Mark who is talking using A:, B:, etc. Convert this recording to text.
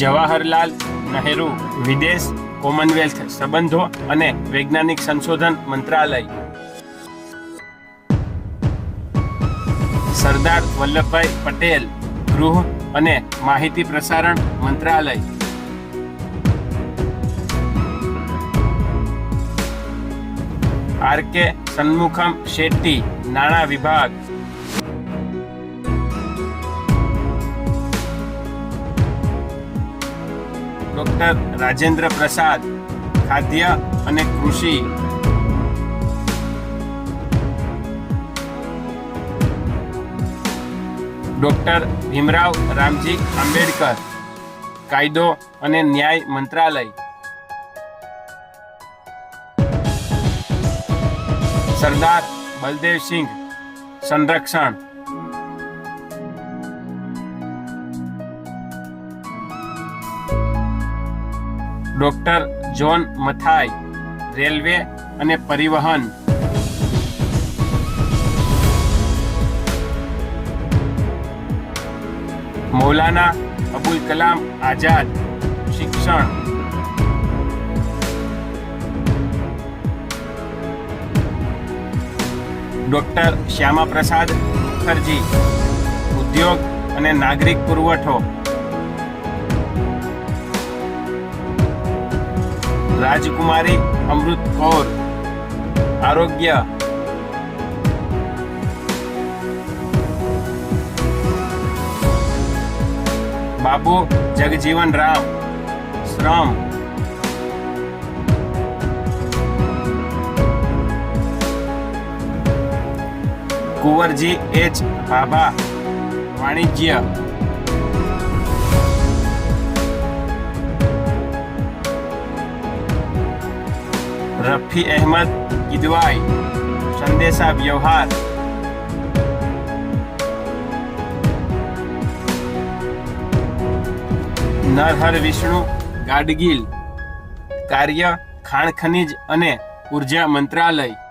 A: જવાહરલાલ નહેરુ વિદેશ કોમનવેલ્થ સંબંધો અને વૈજ્ઞાનિક સંશોધન મંત્રાલય. સરદાર વલ્લભભાઈ પટેલ ગૃહ અને માહિતી પ્રસારણ મંત્રાલય. આર કે સન્મુખમ શેટ્ટી, નાણાં વિભાગ. ડોક્ટર રાજેન્દ્ર પ્રસાદ, ખાદ્ય અને કૃષિ. ડોક્ટર ભીમરાવ રામજી આંબેડકર, કાયદો અને ન્યાય મંત્રાલય. સરદાર બલદેવસિંહ સંરક્ષણ. ડોક્ટર જોન મથાઈ રેલવે અને પરિવહન. મૌલાના અબુલ કલામ આઝાદ, શિક્ષણ. ડોક્ટર શ્યામા પ્રસાદ મુખર્જી, ઉદ્યોગ અને નાગરિક પુરવઠો. રાજકુમારી અમૃત કૌર આરોગ્ય બાબુ જગજીવન રામ શ્રમ કુંવરજી એચ ભાભા વાણિજ્ય રફી અહેમદ કિદવાઈ સંદેશા વ્યવહાર નરહર વિષ્ણુ ગાડગીલ કાર્ય ખાણ ખનિજ અને ઊર્જા મંત્રાલય